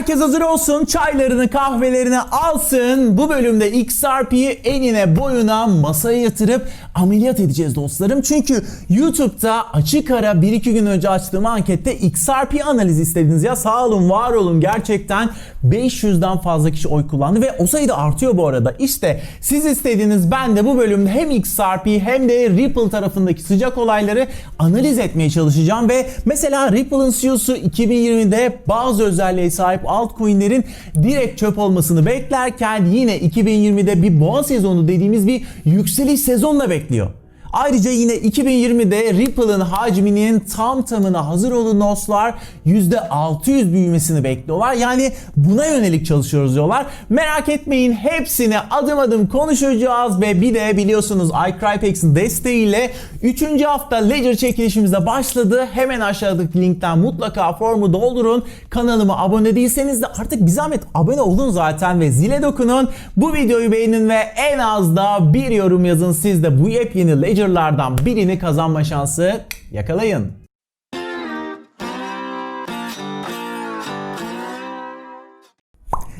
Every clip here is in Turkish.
Herkes hazır olsun, çaylarını, kahvelerini alsın. Bu bölümde XRP'yi enine boyuna masaya yatırıp ameliyat edeceğiz dostlarım. Çünkü YouTube'da açık ara 1-2 gün önce açtığım ankette XRP analizi istediniz. Ya sağ olun, var olun gerçekten 500'den fazla kişi oy kullandı ve o sayı da artıyor bu arada. İşte siz istediğiniz ben de bu bölümde hem XRP hem de Ripple tarafındaki sıcak olayları analiz etmeye çalışacağım ve mesela Ripple'ın CEO'su 2020'de bazı özelliğe sahip altcoin'lerin direkt çöp olmasını beklerken yine 2020'de bir boğa sezonu dediğimiz bir yükseliş sezonla bekliyor. Ayrıca yine 2020'de Ripple'ın hacminin tam tamına hazır olun dostlar %600 büyümesini bekliyorlar. Yani buna yönelik çalışıyoruz diyorlar. Merak etmeyin hepsini adım adım konuşacağız ve bir de biliyorsunuz iCrypex'in desteğiyle 3. hafta Ledger çekilişimiz de başladı. Hemen aşağıdaki linkten mutlaka formu doldurun. Kanalıma abone değilseniz de artık bir zahmet abone olun zaten ve zile dokunun. Bu videoyu beğenin ve en az da bir yorum yazın. Siz de bu yepyeni Ledger'lardan birini kazanma şansı yakalayın.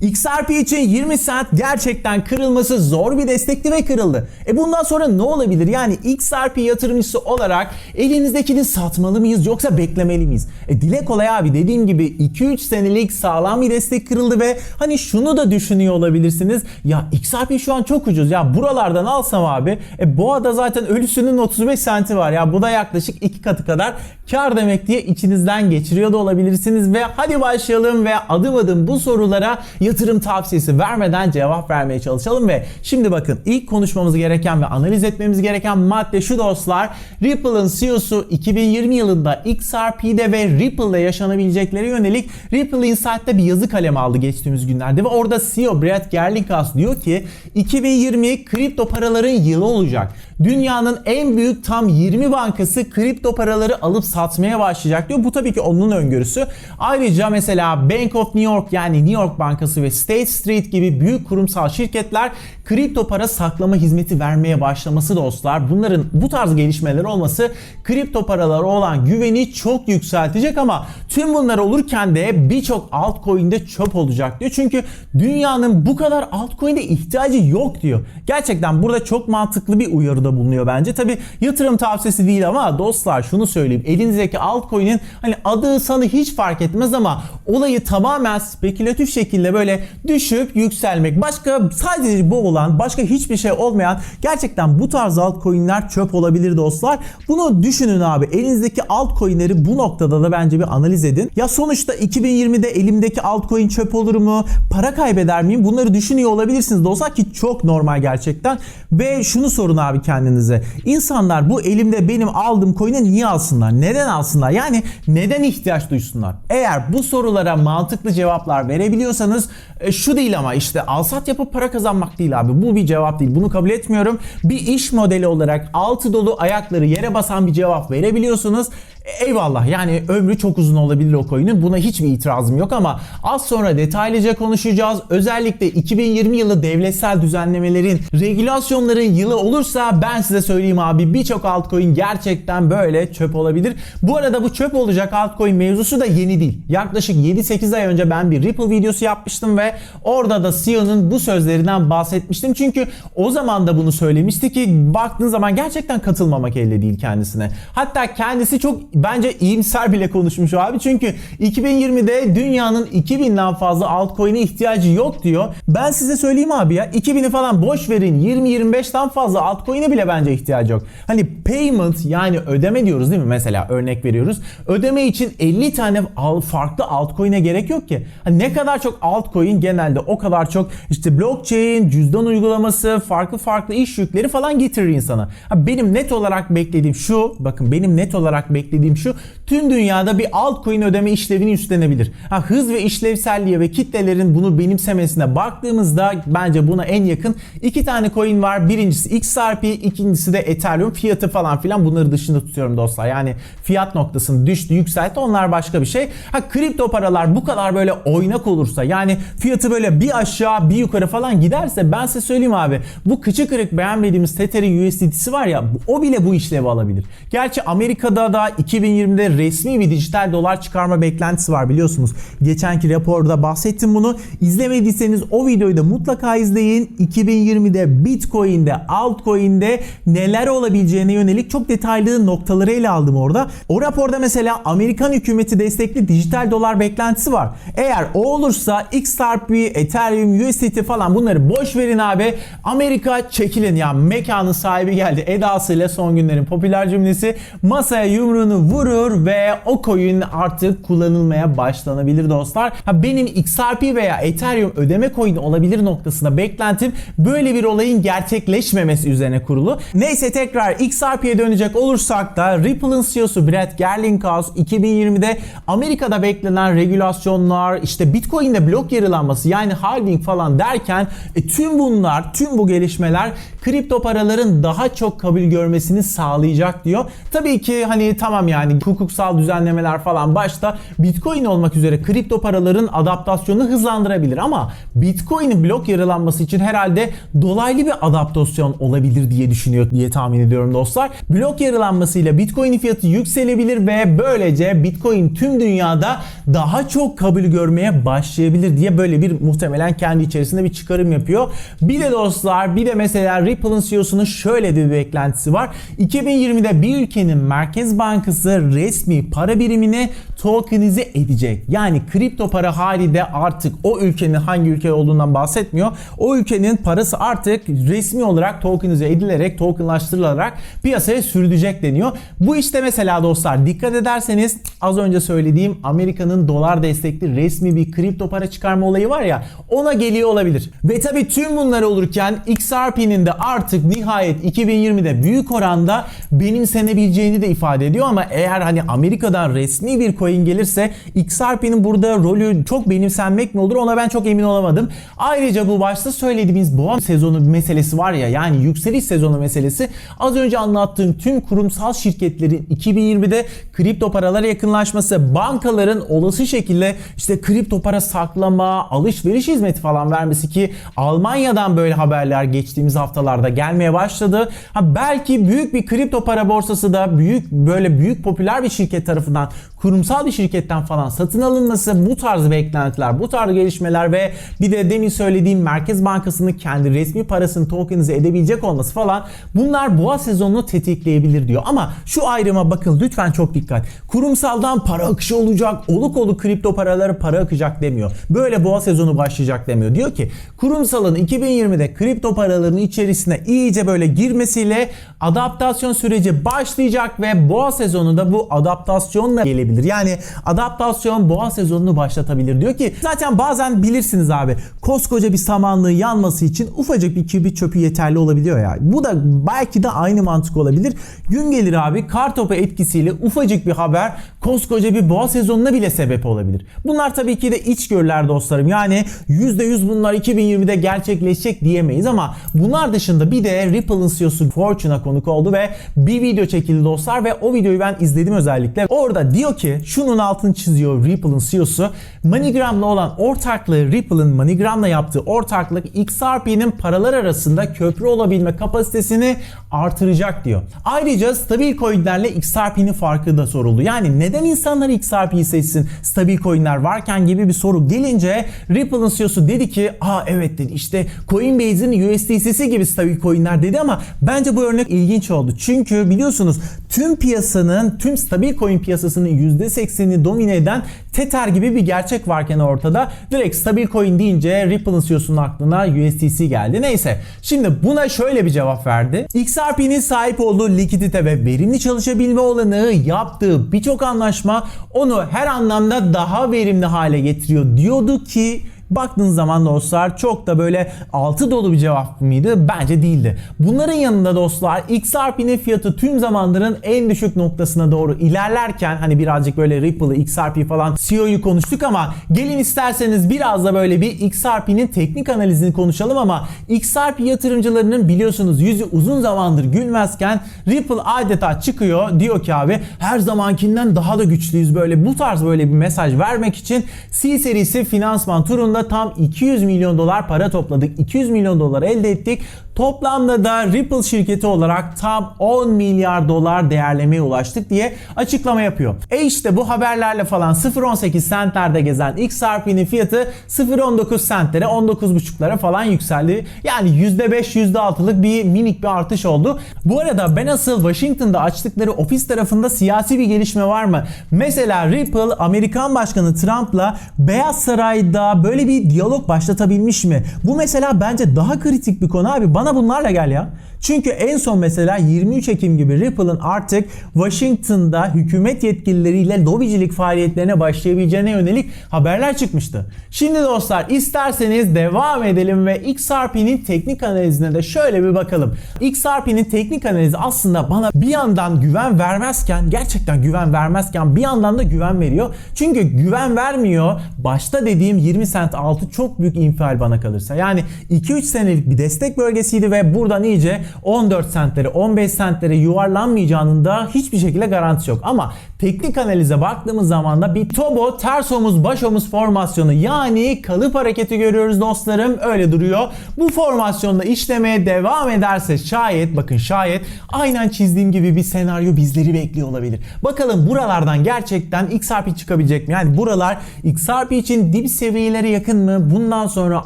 XRP için 20 saat gerçekten kırılması zor bir destekti ve kırıldı. E bundan sonra ne olabilir? Yani XRP yatırımcısı olarak elinizdekini satmalı mıyız yoksa beklemeli miyiz? E dile kolay abi dediğim gibi 2-3 senelik sağlam bir destek kırıldı ve hani şunu da düşünüyor olabilirsiniz. Ya XRP şu an çok ucuz ya buralardan alsam abi e boğada zaten ölüsünün 35 senti var ya bu da yaklaşık 2 katı kadar kar demek diye içinizden geçiriyor da olabilirsiniz ve hadi başlayalım ve adım adım bu sorulara yatırım tavsiyesi vermeden cevap vermeye çalışalım ve şimdi bakın ilk konuşmamız gereken ve analiz etmemiz gereken madde şu dostlar. Ripple'ın CEO'su 2020 yılında XRP'de ve Ripple'da yaşanabilecekleri yönelik Ripple Insight'ta bir yazı kalemi aldı geçtiğimiz günlerde ve orada CEO Brad Gerlikas diyor ki 2020 kripto paraların yılı olacak. Dünyanın en büyük tam 20 bankası kripto paraları alıp satmaya başlayacak diyor. Bu tabii ki onun öngörüsü. Ayrıca mesela Bank of New York yani New York Bankası ve State Street gibi büyük kurumsal şirketler kripto para saklama hizmeti vermeye başlaması dostlar. Bunların bu tarz gelişmeler olması kripto paralara olan güveni çok yükseltecek ama tüm bunlar olurken de birçok altcoin'de çöp olacak diyor. Çünkü dünyanın bu kadar altcoin'e ihtiyacı yok diyor. Gerçekten burada çok mantıklı bir uyarıda bulunuyor bence. Tabi yatırım tavsiyesi değil ama dostlar şunu söyleyeyim. Elinizdeki altcoin'in hani adı sanı hiç fark etmez ama olayı tamamen spekülatif şekilde böyle düşüp yükselmek. Başka sadece bu olan başka hiçbir şey olmayan gerçekten bu tarz altcoin'ler çöp olabilir dostlar. Bunu düşünün abi. Elinizdeki altcoin'leri bu noktada da bence bir analiz edin. Ya sonuçta 2020'de elimdeki altcoin çöp olur mu? Para kaybeder miyim? Bunları düşünüyor olabilirsiniz dostlar ki çok normal gerçekten. Ve şunu sorun abi kendinize. İnsanlar bu elimde benim aldığım coin'i niye alsınlar? Neden alsınlar? Yani neden ihtiyaç duysunlar? Eğer bu sorulara mantıklı cevaplar verebiliyorsanız e, şu değil ama işte alsat yapıp para kazanmak değil abi. Bu bir cevap değil. Bunu kabul etmiyorum. Bir iş modeli olarak altı dolu ayakları yere basan bir cevap verebiliyorsunuz. Eyvallah yani ömrü çok uzun olabilir o coin'in. Buna hiçbir itirazım yok ama az sonra detaylıca konuşacağız. Özellikle 2020 yılı devletsel düzenlemelerin, regülasyonların yılı olursa ben size söyleyeyim abi birçok altcoin gerçekten böyle çöp olabilir. Bu arada bu çöp olacak altcoin mevzusu da yeni değil. Yaklaşık 7-8 ay önce ben bir Ripple videosu yapmıştım ve orada da CEO'nun bu sözlerinden bahsetmiştim. Çünkü o zaman da bunu söylemişti ki baktığın zaman gerçekten katılmamak elde değil kendisine. Hatta kendisi çok bence iyimser bile konuşmuş abi. Çünkü 2020'de dünyanın 2000'den fazla altcoin'e ihtiyacı yok diyor. Ben size söyleyeyim abi ya 2000'i falan boş verin 20-25'ten fazla altcoin'e bile bence ihtiyacı yok. Hani payment yani ödeme diyoruz değil mi? Mesela örnek veriyoruz. Ödeme için 50 tane farklı altcoin'e gerek yok ki. Hani ne kadar çok altcoin genelde o kadar çok işte blockchain, cüzdan uygulaması, farklı farklı iş yükleri falan getirir insana. Benim net olarak beklediğim şu, bakın benim net olarak beklediğim şu, tüm dünyada bir altcoin ödeme işlevini üstlenebilir. Ha, hız ve işlevselliğe ve kitlelerin bunu benimsemesine baktığımızda bence buna en yakın iki tane coin var. Birincisi XRP, İkincisi de Ethereum fiyatı falan filan bunları dışında tutuyorum dostlar. Yani fiyat noktasını düştü yükseltti onlar başka bir şey. Ha kripto paralar bu kadar böyle oynak olursa yani fiyatı böyle bir aşağı bir yukarı falan giderse ben size söyleyeyim abi bu kıçı kırık beğenmediğimiz Tether'in USDT'si var ya o bile bu işlevi alabilir. Gerçi Amerika'da da 2020'de resmi bir dijital dolar çıkarma beklentisi var biliyorsunuz. Geçenki raporda bahsettim bunu. İzlemediyseniz o videoyu da mutlaka izleyin. 2020'de Bitcoin'de, altcoin'de neler olabileceğine yönelik çok detaylı noktaları ele aldım orada. O raporda mesela Amerikan hükümeti destekli dijital dolar beklentisi var. Eğer o olursa XRP, Ethereum, USDT falan bunları boş verin abi. Amerika çekilin ya mekanın sahibi geldi edasıyla son günlerin popüler cümlesi masaya yumruğunu vurur ve o coin artık kullanılmaya başlanabilir dostlar. Ha, benim XRP veya Ethereum ödeme coin olabilir noktasında beklentim böyle bir olayın gerçekleşmemesi üzerine kurulu. Neyse tekrar XRP'ye dönecek olursak da Ripple'ın CEO'su Brett Garlinghouse 2020'de Amerika'da beklenen regülasyonlar işte Bitcoin'de blok yarılanması yani halving falan derken e, tüm bunlar tüm bu gelişmeler kripto paraların daha çok kabul görmesini sağlayacak diyor. Tabii ki hani tamam yani hukuksal düzenlemeler falan başta Bitcoin olmak üzere kripto paraların adaptasyonunu hızlandırabilir ama Bitcoin'in blok yarılanması için herhalde dolaylı bir adaptasyon olabilir diye düşünüyor diye tahmin ediyorum dostlar. Blok yarılanmasıyla Bitcoin fiyatı yükselebilir ve böylece Bitcoin tüm dünyada daha çok kabul görmeye başlayabilir diye böyle bir muhtemelen kendi içerisinde bir çıkarım yapıyor. Bir de dostlar bir de mesela Ripple'ın CEO'sunun şöyle bir beklentisi var. 2020'de bir ülkenin merkez bankası resmi para birimini tokenize edecek. Yani kripto para hali de artık o ülkenin hangi ülke olduğundan bahsetmiyor. O ülkenin parası artık resmi olarak tokenize edilerek, tokenlaştırılarak piyasaya sürülecek deniyor. Bu işte mesela dostlar dikkat ederseniz az önce söylediğim Amerika'nın dolar destekli resmi bir kripto para çıkarma olayı var ya ona geliyor olabilir. Ve tabi tüm bunlar olurken XRP'nin de artık nihayet 2020'de büyük oranda benimsenebileceğini de ifade ediyor ama eğer hani Amerika'dan resmi bir coin gelirse XRP'nin burada rolü çok benimsenmek mi olur ona ben çok emin olamadım. Ayrıca bu başta söylediğimiz boğa sezonu meselesi var ya yani yükseliş sezonu meselesi az önce anlattığım tüm kurumsal şirketlerin 2020'de kripto paralara yakınlaşması, bankaların olası şekilde işte kripto para saklama, alışveriş hizmeti falan vermesi ki Almanya'dan böyle haberler geçtiğimiz haftalarda gelmeye başladı. Ha belki büyük bir kripto para borsası da büyük böyle büyük popüler bir şirket tarafından kurumsal bir şirketten falan satın alınması bu tarz beklentiler, bu tarz gelişmeler ve bir de demin söylediğim Merkez Bankası'nın kendi resmi parasını tokenize edebilecek olması falan bunlar boğa sezonunu tetikleyebilir diyor. Ama şu ayrıma bakın lütfen çok dikkat. Kurumsaldan para akışı olacak, oluk oluk kripto paraları para akacak demiyor. Böyle boğa sezonu başlayacak demiyor. Diyor ki kurumsalın 2020'de kripto paraların içerisine iyice böyle girmesiyle adaptasyon süreci başlayacak ve boğa sezonu da bu adaptasyonla gelebilir. Yani adaptasyon boğa sezonunu başlatabilir. Diyor ki zaten bazen bilirsiniz abi koskoca bir samanlığın yanması için ufacık bir kibrit çöpü yeterli olabiliyor ya. Bu da belki de aynı mantık olabilir. Gün gelir abi kar topu etkisiyle ufacık bir haber koskoca bir boğa sezonuna bile sebep olabilir. Bunlar tabii ki de içgörüler dostlarım. Yani %100 bunlar 2020'de gerçekleşecek diyemeyiz ama bunlar dışında bir de Ripple'ın CEO'su Fortune'a konuk oldu ve bir video çekildi dostlar ve o videoyu ben izledim özellikle. Orada diyor ki şunun altını çiziyor Ripple'ın CEO'su. MoneyGram'la olan ortaklığı Ripple'ın MoneyGram'la yaptığı ortaklık XRP'nin paralar arasında köprü olabilme kapasitesini artıracak diyor. Ayrıca stabil coinlerle XRP'nin farkı da soruldu. Yani neden insanlar XRP'yi seçsin stabil coinler varken gibi bir soru gelince Ripple'ın CEO'su dedi ki aa evet dedi işte Coinbase'in USDC'si gibi stabil coinler dedi ama bence bu örnek ilginç oldu. Çünkü biliyorsunuz tüm piyasanın tüm stabil coin piyasasının %80'ini domine eden Tether gibi bir gerçek varken ortada direkt stabil coin deyince Ripple'ın CEO'sunun aklına USDC geldi. Neyse şimdi buna şöyle bir cevap verdi. XRP'nin sahip olduğu likidite ve verimli çalışabilme olanı yaptığı birçok anlaşma onu her anlamda daha verimli hale getiriyor diyordu ki baktığın zaman dostlar çok da böyle altı dolu bir cevap mıydı? Bence değildi. Bunların yanında dostlar XRP'nin fiyatı tüm zamanların en düşük noktasına doğru ilerlerken hani birazcık böyle Ripple'ı, XRP falan CEO'yu konuştuk ama gelin isterseniz biraz da böyle bir XRP'nin teknik analizini konuşalım ama XRP yatırımcılarının biliyorsunuz yüzü uzun zamandır gülmezken Ripple adeta çıkıyor diyor ki abi her zamankinden daha da güçlüyüz böyle bu tarz böyle bir mesaj vermek için C serisi finansman turunda tam 200 milyon dolar para topladık. 200 milyon dolar elde ettik. Toplamda da Ripple şirketi olarak tam 10 milyar dolar değerlemeye ulaştık diye açıklama yapıyor. E işte bu haberlerle falan 0.18 centlerde gezen XRP'nin fiyatı 0.19 centlere 19.5'lara falan yükseldi. Yani %5 %6'lık bir minik bir artış oldu. Bu arada ben asıl Washington'da açtıkları ofis tarafında siyasi bir gelişme var mı? Mesela Ripple Amerikan Başkanı Trump'la Beyaz Saray'da böyle bir diyalog başlatabilmiş mi? Bu mesela bence daha kritik bir konu abi. Bana bunlarla gel ya. Çünkü en son mesela 23 Ekim gibi Ripple'ın artık Washington'da hükümet yetkilileriyle lobicilik faaliyetlerine başlayabileceğine yönelik haberler çıkmıştı. Şimdi dostlar isterseniz devam edelim ve XRP'nin teknik analizine de şöyle bir bakalım. XRP'nin teknik analizi aslında bana bir yandan güven vermezken gerçekten güven vermezken bir yandan da güven veriyor. Çünkü güven vermiyor. Başta dediğim 20 cent altı çok büyük infial bana kalırsa. Yani 2-3 senelik bir destek bölgesiydi ve buradan iyice 14 centlere 15 centlere yuvarlanmayacağının da hiçbir şekilde garantisi yok. Ama teknik analize baktığımız zaman da bir tobo ters omuz baş omuz formasyonu yani kalıp hareketi görüyoruz dostlarım öyle duruyor. Bu formasyonda işlemeye devam ederse şayet bakın şayet aynen çizdiğim gibi bir senaryo bizleri bekliyor olabilir. Bakalım buralardan gerçekten XRP çıkabilecek mi? Yani buralar XRP için dip seviyelere yakın mı? Bundan sonra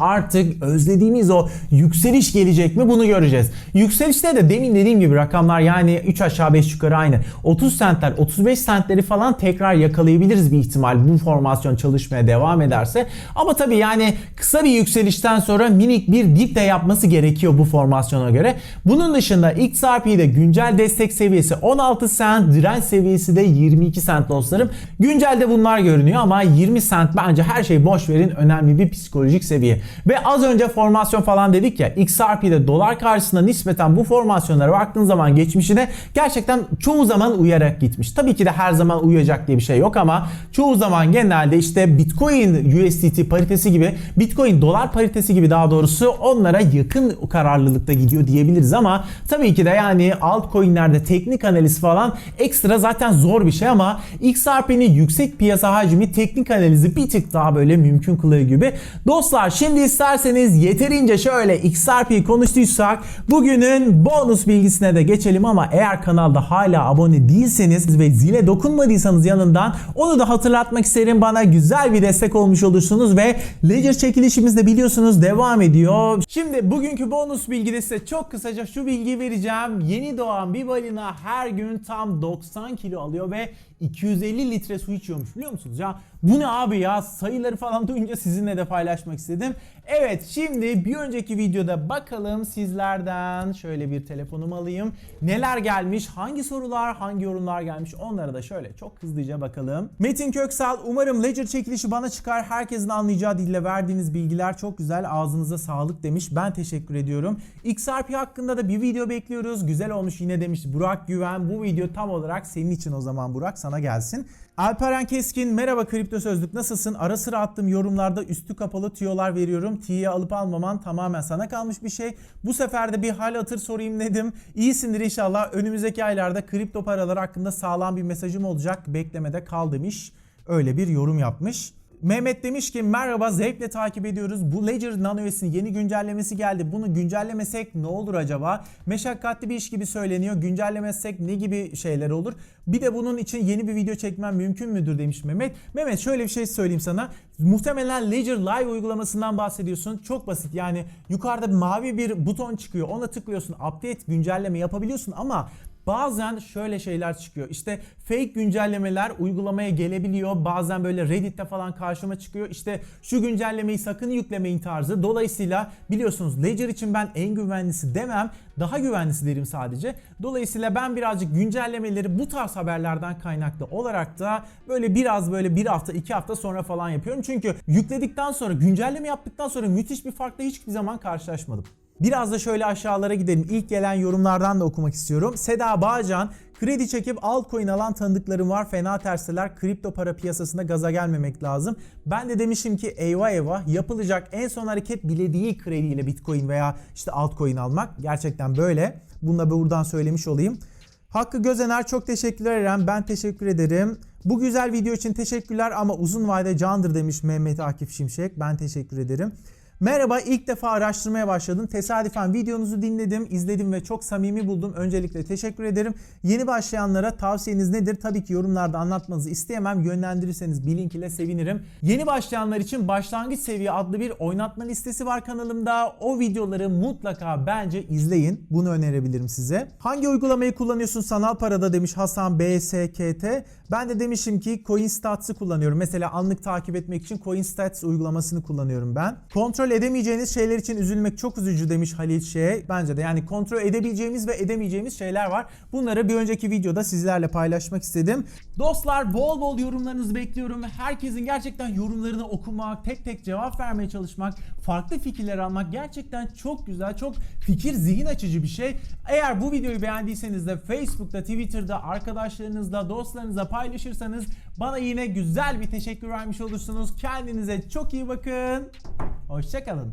artık özlediğimiz o yükseliş gelecek mi? Bunu göreceğiz. Yükselişte de demin dediğim gibi rakamlar yani 3 aşağı 5 yukarı aynı. 30 centler 35 centleri falan tekrar yakalayabiliriz bir ihtimal bu formasyon çalışmaya devam ederse. Ama tabii yani kısa bir yükselişten sonra minik bir dip de yapması gerekiyor bu formasyona göre. Bunun dışında XRP'de güncel destek seviyesi 16 cent, direnç seviyesi de 22 cent dostlarım. Güncelde bunlar görünüyor ama 20 cent bence her şeyi boş verin önemli bir psikolojik seviye. Ve az önce formasyon falan dedik ya XRP'de dolar karşısında nispeten bu formasyonlara baktığın zaman geçmişine gerçekten çoğu zaman uyarak gitmiş. Tabii ki de her zaman uyacak diye bir şey yok ama çoğu zaman genelde işte Bitcoin USDT paritesi gibi Bitcoin dolar paritesi gibi daha doğrusu onlara yakın kararlılıkta gidiyor diyebiliriz ama tabii ki de yani altcoin'lerde teknik analiz falan ekstra zaten zor bir şey ama XRP'nin yüksek piyasa hacmi teknik analizi bir tık daha böyle mümkün kılıyor gibi. Dostlar şimdi isterseniz yeterince şöyle XRP konuştuysak bugünün bonus bilgisine de geçelim ama eğer kanalda hala abone değilseniz ve zile dokunmadıysanız yanından onu da hatırlatmak isterim. Bana güzel bir destek olmuş olursunuz ve Ledger çekilişimiz de biliyorsunuz devam ediyor. Şimdi bugünkü bonus bilgide size çok kısaca şu bilgiyi vereceğim. Yeni doğan bir balina her gün tam 90 kilo alıyor ve 250 litre su içiyormuş biliyor musunuz? Ya bu ne abi ya sayıları falan duyunca sizinle de paylaşmak istedim. Evet şimdi bir önceki videoda bakalım sizlerden şöyle bir telefonumu alayım. Neler gelmiş, hangi sorular, hangi yorumlar gelmiş onlara da şöyle çok hızlıca bakalım. Metin Köksal umarım Ledger çekilişi bana çıkar. Herkesin anlayacağı dille verdiğiniz bilgiler çok güzel. Ağzınıza sağlık demiş. Ben teşekkür ediyorum. XRP hakkında da bir video bekliyoruz. Güzel olmuş yine demiş Burak Güven. Bu video tam olarak senin için o zaman Burak sana gelsin. Alperen Keskin merhaba kripto sözlük nasılsın? Ara sıra attığım yorumlarda üstü kapalı tüyolar veriyorum. T'ye alıp almaman tamamen sana kalmış bir şey. Bu sefer de bir hal hatır sorayım dedim. İyisindir inşallah. Önümüzdeki aylarda kripto paralar hakkında sağlam bir mesajım olacak. Beklemede kal demiş. Öyle bir yorum yapmış. Mehmet demiş ki merhaba zevkle takip ediyoruz. Bu Ledger NanoS'in yeni güncellemesi geldi. Bunu güncellemesek ne olur acaba? Meşakkatli bir iş gibi söyleniyor. Güncellemezsek ne gibi şeyler olur? Bir de bunun için yeni bir video çekmem mümkün müdür demiş Mehmet. Mehmet şöyle bir şey söyleyeyim sana. Muhtemelen Ledger Live uygulamasından bahsediyorsun. Çok basit yani yukarıda mavi bir buton çıkıyor. Ona tıklıyorsun. Update güncelleme yapabiliyorsun ama bazen şöyle şeyler çıkıyor. İşte fake güncellemeler uygulamaya gelebiliyor. Bazen böyle Reddit'te falan karşıma çıkıyor. İşte şu güncellemeyi sakın yüklemeyin tarzı. Dolayısıyla biliyorsunuz Ledger için ben en güvenlisi demem. Daha güvenlisi derim sadece. Dolayısıyla ben birazcık güncellemeleri bu tarz haberlerden kaynaklı olarak da böyle biraz böyle bir hafta iki hafta sonra falan yapıyorum. Çünkü yükledikten sonra güncelleme yaptıktan sonra müthiş bir farkla hiçbir zaman karşılaşmadım. Biraz da şöyle aşağılara gidelim. İlk gelen yorumlardan da okumak istiyorum. Seda Bağcan, kredi çekip altcoin alan tanıdıklarım var. Fena terseler. Kripto para piyasasında gaza gelmemek lazım. Ben de demişim ki eyvah eyvah yapılacak en son hareket bile değil krediyle bitcoin veya işte altcoin almak. Gerçekten böyle. Bunu da buradan söylemiş olayım. Hakkı Gözener çok teşekkürler Eren. Ben teşekkür ederim. Bu güzel video için teşekkürler ama uzun vade candır demiş Mehmet Akif Şimşek. Ben teşekkür ederim. Merhaba ilk defa araştırmaya başladım. Tesadüfen videonuzu dinledim, izledim ve çok samimi buldum. Öncelikle teşekkür ederim. Yeni başlayanlara tavsiyeniz nedir? Tabii ki yorumlarda anlatmanızı isteyemem. Yönlendirirseniz bir link ile sevinirim. Yeni başlayanlar için Başlangıç Seviye adlı bir oynatma listesi var kanalımda. O videoları mutlaka bence izleyin. Bunu önerebilirim size. Hangi uygulamayı kullanıyorsun sanal parada demiş Hasan BSKT. Ben de demişim ki CoinStats'ı kullanıyorum. Mesela anlık takip etmek için CoinStats uygulamasını kullanıyorum ben. Kontrol edemeyeceğiniz şeyler için üzülmek çok üzücü demiş Halil Şey. Bence de yani kontrol edebileceğimiz ve edemeyeceğimiz şeyler var. Bunları bir önceki videoda sizlerle paylaşmak istedim. Dostlar bol bol yorumlarınızı bekliyorum. Herkesin gerçekten yorumlarını okumak, tek tek cevap vermeye çalışmak, farklı fikirler almak gerçekten çok güzel, çok fikir zihin açıcı bir şey. Eğer bu videoyu beğendiyseniz de Facebook'ta, Twitter'da arkadaşlarınızla, dostlarınızla paylaşırsanız bana yine güzel bir teşekkür vermiş olursunuz. Kendinize çok iyi bakın. Hoşçakalın.